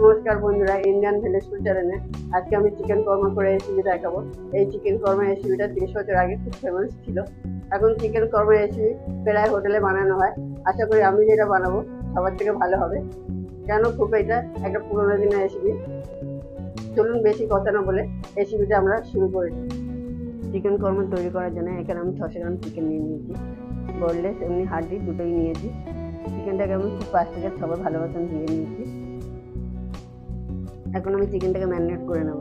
নমস্কার বন্ধুরা Indian village food চ্যানেলে আজকে আমি চিকেন কর্মা করে রেসিপি দেখাবো। এই চিকেন কর্মা রেসিপিটা তিরিশ বছর আগে খুব ফেমাস ছিল। এখন চিকেন কর্মা রেসিপি প্রায় হোটেলে বানানো হয়। আশা করি আমি যেটা বানাবো, সবার থেকে ভালো হবে। কেন খুব এটা একটা পুরোনো দিনের রেসিপি চলুন বেশি কথা না বলে রেসিপিটা আমরা শুরু করি। চিকেন কর্মা তৈরি করার জন্য এখানে আমি ছশো গ্রাম চিকেন নিয়ে নিয়েছি। বললেস এমনি হাড্ডি দুটোই নিয়েছি। চিকেনটাকে আমি খুব পাঁচ থেকে ছবার ভালো ধুয়ে নিয়েছি। এখন আমি চিকেনটাকে ম্যারিনেট করে নেব।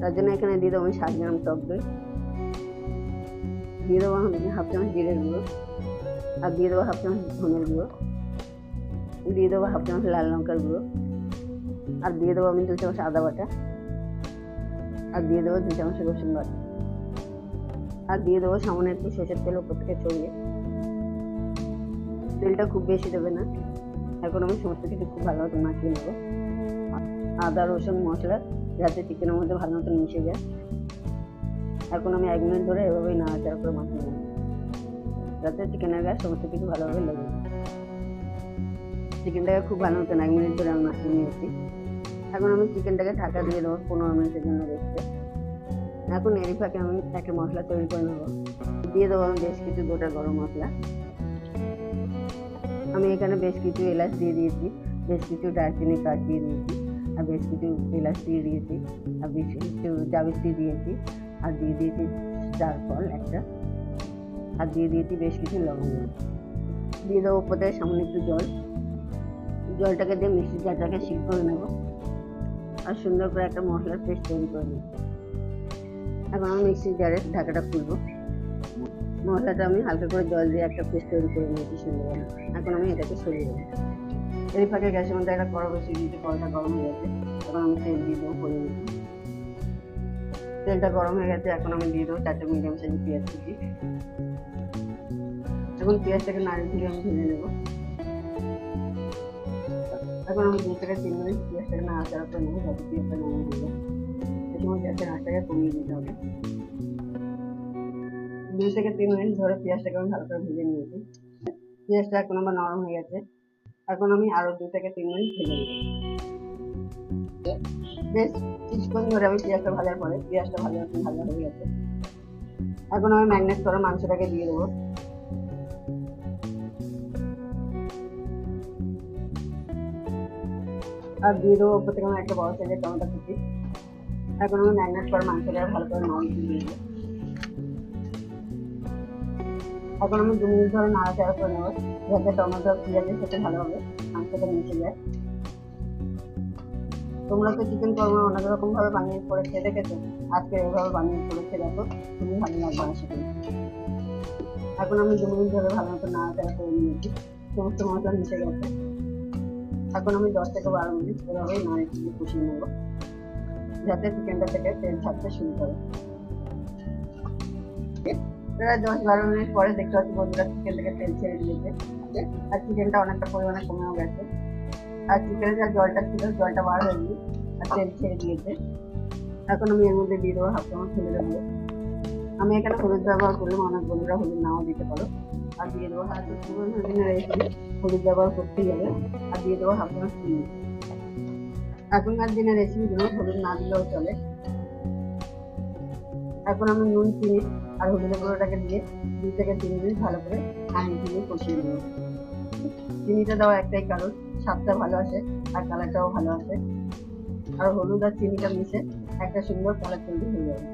তার জন্য এখানে দিয়ে দেবো আমি সাত গ্রাম টক দই। দিয়ে দেবো আমি হাফ চামচ জিরের গুঁড়ো। আর দিয়ে দেবো হাফ চামচ ধনের গুঁড়ো। দিয়ে দেবো হাফ চামচ লাল লঙ্কার গুঁড়ো। আর দিয়ে দেবো আমি দু চামচ আদা বাটা। আর দিয়ে দেবো দু চামচ রসুন বাটা। আর দিয়ে দেবো সামান্য একটু সর্ষের তেল ওপর থেকে ছড়িয়ে। তেলটা খুব বেশি দেবে না। এখন আমি সমস্ত কিছু খুব ভালো মতো মাখিয়ে নেব। আদা, রসুন, মশলা, যাতে চিকেনের মধ্যে ভালো মতো মিশে যায়। এখন আমি এক মিনিট ধরে এভাবেই নাড়াচাড়া করে মাখিয়ে নেব। যাতে চিকেনের গায়ে সমস্ত কিছু ভালোভাবে লেগে চিকেনটাকে খুব ভালো মতন এক মিনিট ধরে আমি মাখিয়ে নিয়েছি। এখন আমি চিকেনটাকে ঢাকা দিয়ে দেবো পনেরো মিনিটের জন্য রেখে। এখন এরই ফাঁকে আমি একটা মশলা তৈরি করে নেব। দিয়ে দেবো আমি বেশ কিছু গোটা গরম মশলা। আমি এখানে বেশ কিছু এলাচ দিয়ে দিয়েছি, বেশ কিছু দারচিনি, কাঠ দিয়ে দিয়েছি। বেশ কিছু এলাচ দিয়ে দিয়েছি, আর বেশ কিছু জাবিত্রি দিয়েছি, আর দিয়ে দিয়েছি জারফল একটা। আর দিয়ে দিয়েছি বেশ কিছু লবঙ্গ দিয়ে দেবো উপর থেকে সামান্য একটু জল। জলটাকে দিয়ে মিষ্টির জারটাকে শিল করে নেব। আর সুন্দর করে একটা মশলার পেস্ট তৈরি করে নেব। এখন আমি মিক্সির জারের ঢাকাটা খুলবো। মশলাটা আমি হালকা করে জল দিয়ে একটা পেস্ট তৈরি করে নিয়েছি সুন্দর এখন আমি এটাকে সরিয়ে দেবো। এই ফাঁকে গ্যাসের মধ্যে একটা কড়া বসিয়ে দিয়েছি, কড়াটা গরম হয়ে গেছে। এখন আমি তেল দিয়ে দেবো করে তেলটা গরম হয়ে গেছে, এখন আমি দিয়ে দেবো চারটে মিডিয়াম সাইজ পেঁয়াজ কুচি। এখন পেঁয়াজটাকে নাড়ি দিয়ে আমি ভেজে নেব। এখন আমি দুই থেকে তিন মিনিট পেঁয়াজটাকে নাড়াচাড়া করে নেব, যাতে পেঁয়াজটা হয়ে যায়। এই সময় গ্যাসের কমিয়ে দিতে হবে। দুই থেকে তিন মিনিট ধরে পেঁয়াজটাকে আমি ভালো করে ভেজে নিয়েছি। পেঁয়াজটা এখন আমার নরম হয়ে গেছে। এখন আমি আরও দুই থেকে তিন মিনিট ভেজে নেব। বেশ, কিছুক্ষণ ধরে আমি পেঁয়াজটা ভাজার পরে, পেঁয়াজটা ভালো মতন ভাজা হয়ে গেছে। এখন আমি ম্যাগনেট করা মাংসটাকে দিয়ে দেবো। আর দিয়ে দেবো ওপর থেকে আমি একটা বড় সাইজের টমেটো কুচি। এখন আমি ম্যাগনেট করা মাংসটাকে ভালো করে নরম দিয়ে দেবো। এখন আমি দু মিনিট ধরে নাড়াচাড়া করে নেব। যাতে টমেটো পেঁয়াজের সাথে ভালোভাবে, মাংসটা মিশে যায়। তোমরা তো চিকেন কর্মা অনেক রকম ভাবে বানিয়ে করে খেয়ে দেখেছ? আজকে এভাবে বানিয়ে করে খেয়ে দেখো। খুবই ভালো লাগবে আশা করি এখন আমি দু মিনিট ধরে ভালো মতো নাড়াচাড়া করে নিয়েছি। সমস্ত মশলা মিশে গেছে। এখন আমি দশ থেকে বারো মিনিট এভাবেই নাড়ে কষিয়ে নেব। যাতে চিকেনটা থেকে তেল ছাড়তে শুরু করে প্রায় দশ বারো মিনিট পরে দেখতে পাচ্ছি বন্ধুরা চিকেন থেকে তেল ছেড়ে দিয়েছে। আর চিকেনটা অনেকটা পরিমাণে কমেও গেছে। আর চিকেনের যা জলটা ছিল, জলটা বার হয়ে গিয়ে আর তেল ছেড়ে দিয়েছে। এখন আমি এর মধ্যে দিয়ে দেবো হাফ চামচ হলুদ দেবো আমি এখানে হলুদ ব্যবহার করলাম অনেক বন্ধুরা হলুদ নাও দিতে পারো। আর দিয়ে দেবো হাফ রেসিপি হলুদ ব্যবহার করতেই হবে। আর দিয়ে দেবো হাফ চামচ চিনি। এখনকার দিনের রেসিপিগুলো হলুদ না দিলেও চলে। এখন আমি নুন চিনি আর হলুদের গুঁড়োটাকে দিয়ে দুই থেকে তিন মিনিট ভালো করে পানি দিয়ে কষিয়ে নেব। চিনিটা দেওয়া একটাই কারণ, স্বাদটা ভালো আসে আর কালারটাও ভালো আসে। আর হলুদ আর চিনিটা মিশে একটা সুন্দর কালার তৈরি হয়ে যাবে।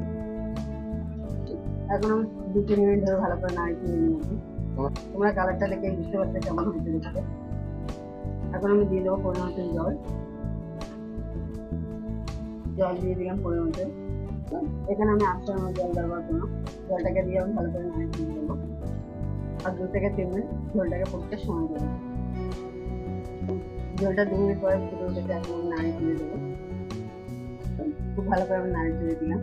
এখন আমি দু তিন মিনিট ধরে ভালো করে নাড়ি চিনি নিয়েছি তোমরা কালারটা দেখে বুঝতে পারছ কেমন হয়েছে দেখতে এখন আমি দিয়ে দেবো পরিমাণ জল। জল দিয়ে দিলাম পরিমাণ এখানে আমি আটশো আমার জল ব্যবহার করলাম। জলটাকে দিয়ে আমি ভালো করে নাড়িয়ে দিয়ে দেবো আর দু থেকে তিন মিনিট ঝোলটাকে ফুটতে সময় দেবো। ঝোলটা দু মিনিট পরে ফুটে উঠেছে, এখন আমি নাড়িয়ে দিয়ে দেবো। খুব ভালো করে আমি নাড়িয়ে দিয়ে দিলাম।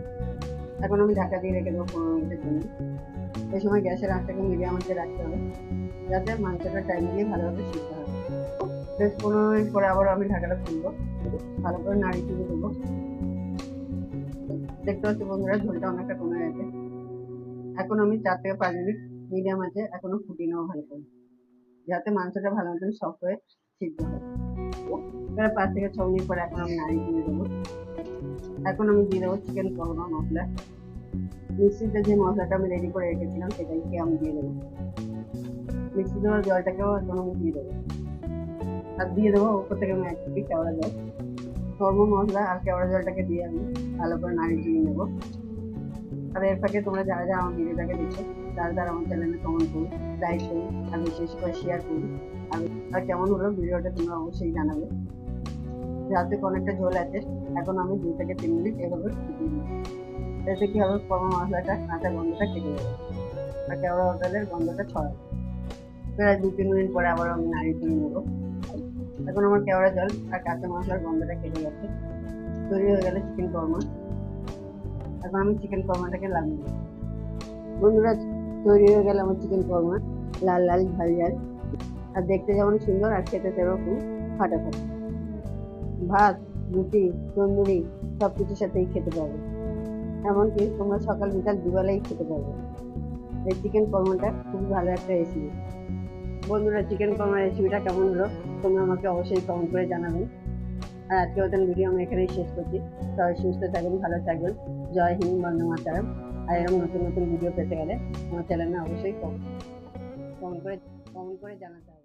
এখন আমি ঢাকা দিয়ে রেখে দেবো পনেরো মিনিটের জন্য। এই সময় গ্যাসের আঁচটাকে মিডিয়াম আঁচে রাখতে হবে, যাতে মাংসটা টাইম দিয়ে ভালোভাবে সিদ্ধ হয়। বেশ পনেরো মিনিট পরে আবার আমি ঢাকাটা খুলবো। ভালো করে নাড়িয়ে দিয়ে দেবো। দেখতে পাচ্ছি বন্ধুরা, ঝোলটা অনেকটা কমে গেছে। এখন আমি চার থেকে পাঁচ মিনিট মিডিয়াম আছে, এখনও ফুটিয়ে নেওয়া ভালো করে। যাতে মাংসটা ভালো মতন সফট হয়ে সিদ্ধ হয়। এবার পাঁচ থেকে ছ মিনিট পরে এখন আমি নাড়ি দিয়ে দেবো। এখন আমি দিয়ে দেবো চিকেন করোনা মশলা। মিক্সিতে যে মশলাটা আমি রেডি করে রেখেছিলাম, সেটাকে আমি দিয়ে দেবো। মিক্সি দেওয়ার জলটাকেও এখন আমি দিয়ে দেবো। আর দিয়ে দেবো ওপর থেকে আমি এক কেওড়া জল। সর্ব মশলা আর কেওড়া জলটাকে দিয়ে আমি ভালো করে নাড়ি দিয়ে নেব। আর এর ফাঁকে তোমরা যারা যারা আমার ভিডিওটাকে দেখছ, তারা তারা আমার চ্যানেলে কমেন্ট করুন লাইক করুন আর বিশেষ করে শেয়ার করুন আর আর কেমন হলো ভিডিওটা তোমরা অবশ্যই জানাবে। যাতে অনেকটা ঝোল আছে, এখন আমি দুই থেকে তিন মিনিট এভাবে ফুটিয়ে নেব। এতে কি হবে, কমা মশলাটা কাঁচা গন্ধটা কেটে যাবে। আর কেওড়া হোটেলের গন্ধটা ছড়াবে। প্রায় দু তিন মিনিট পরে আবার আমি নাড়ি দিয়ে নেব। এখন আমার কেওড়া জল আর কাঁচা মশলার গন্ধটা কেটে যাচ্ছে তৈরি হয়ে গেলে চিকেন কর্মা এখন আমি চিকেন কর্মাটাকে লাগিয়ে দেবো বন্ধুরা, তৈরি হয়ে গেল আমার চিকেন কর্মা লাল লাল, ঝাল ঝাল। আর দেখতে যেমন সুন্দর আর খেতে সেরকম ফাটাফাটি ভাত, রুটি, তন্দুরি সব কিছুর সাথেই খেতে পারবে। এমনকি তোমরা সকাল বিকাল দুবেলাই খেতে পারবে। এই চিকেন কর্মাটা খুবই ভালো একটা রেসিপি বন্ধুরা চিকেন কর্মার রেসিপিটা কেমন হলো? তোমরা আমাকে অবশ্যই কমেন্ট করে জানাবেন আর আজকে মতন ভিডিও আমি এখানেই শেষ করছি। সবাই সুস্থ থাকবেন ভালো থাকবেন জয় হিন্দ, বন্দে মাতারাম। আর এরকম নতুন নতুন ভিডিও পেতে গেলে আমার চ্যানেলে অবশ্যই কমেন্ট করে কমেন্ট করে জানাতে